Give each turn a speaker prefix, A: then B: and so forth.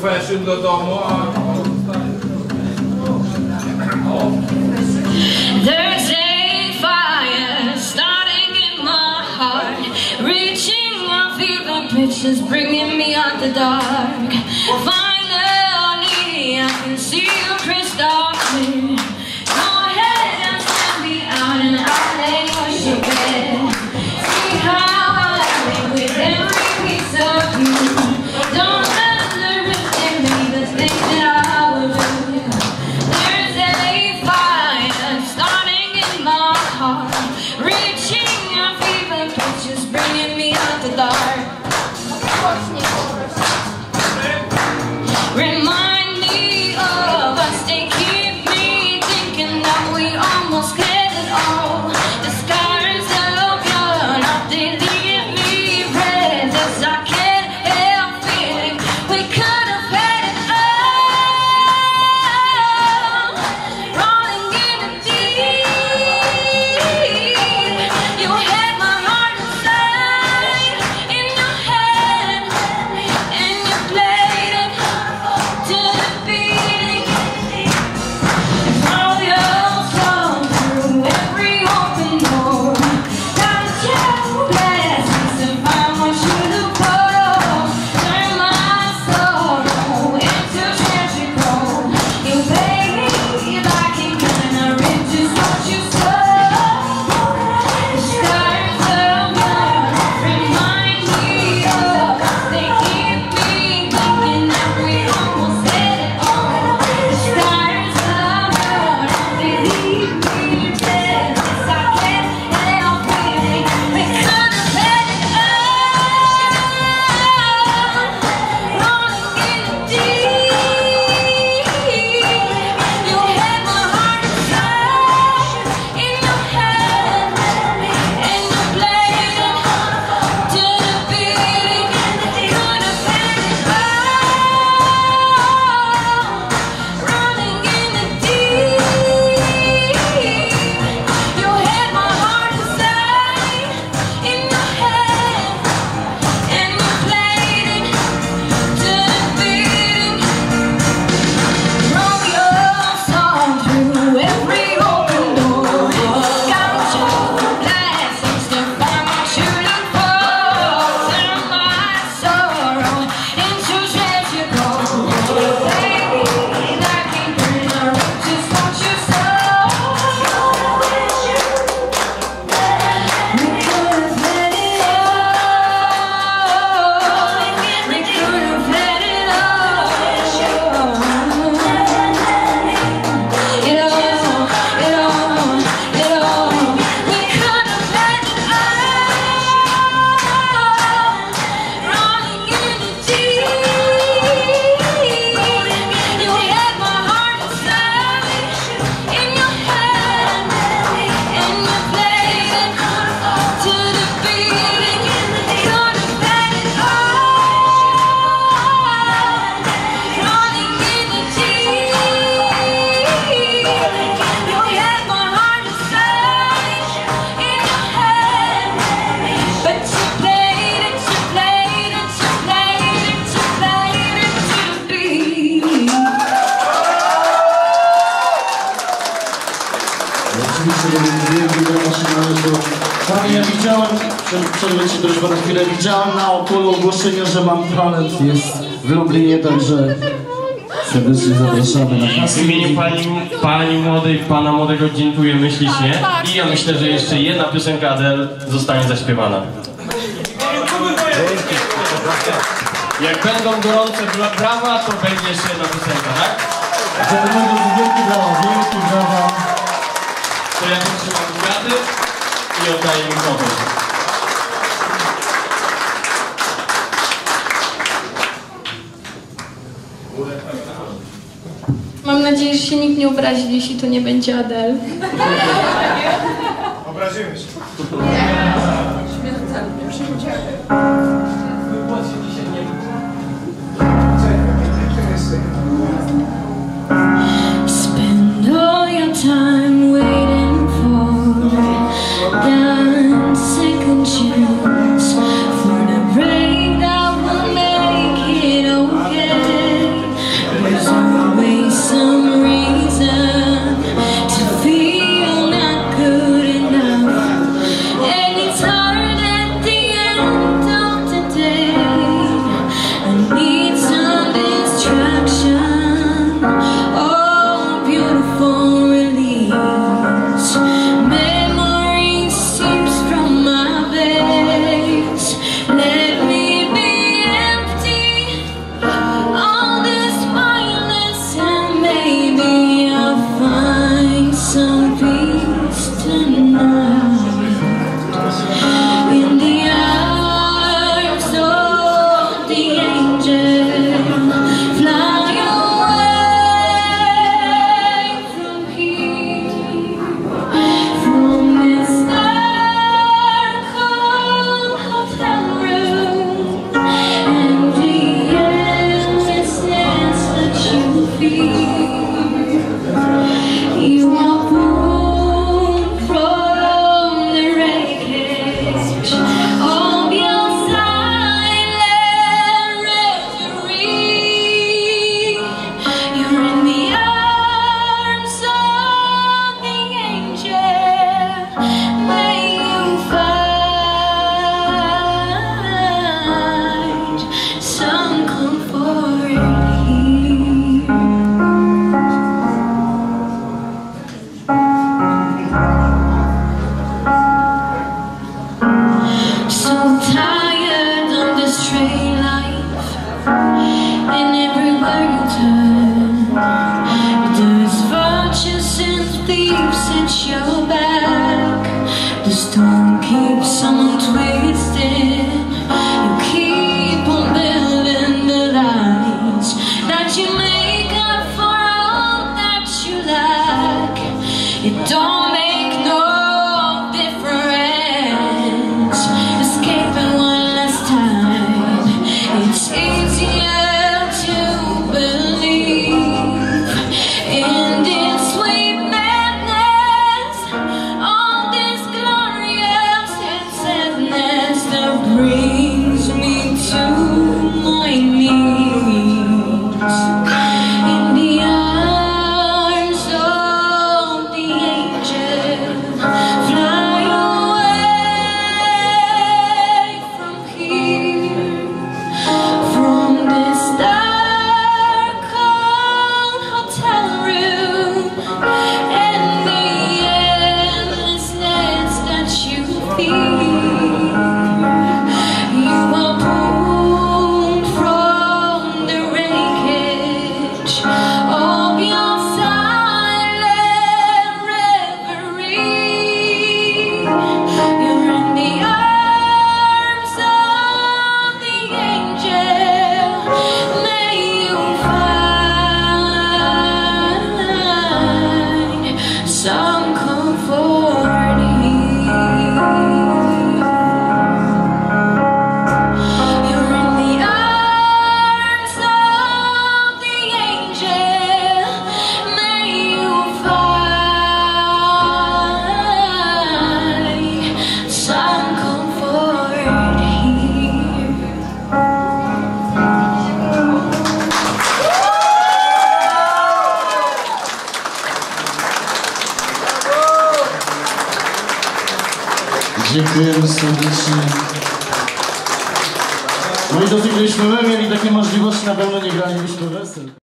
A: Fashion do.
B: There's a fire starting in my heart, reaching my fever the pictures, bringing me out the dark. we could
C: Przerwę się proszę pana chwilę. Widziałem na okolu ogłoszenie, że mam talent. Jest w Lublinie, także serdecznie zapraszamy na
D: W imieniu pani, pani młodej, pana młodego dziękujemy nie? Tak, tak. I ja myślę, że jeszcze jedna piosenka Adel zostanie zaśpiewana. Jak będą gorące bra- brawa, to będzie jeszcze jedna piosenka, tak?
C: Zatem wielkie brawa, wielkie brawa.
D: To ja potrzymam kwiaty i oddaję mi
E: kogoś. nadzieję, że się nikt nie obrazi, jeśli to nie będzie Adel.
A: Obrazimy się.
B: Śmiertelnie. song keeps on
C: takiej możliwości na pewno nie gralibyśmy wesel.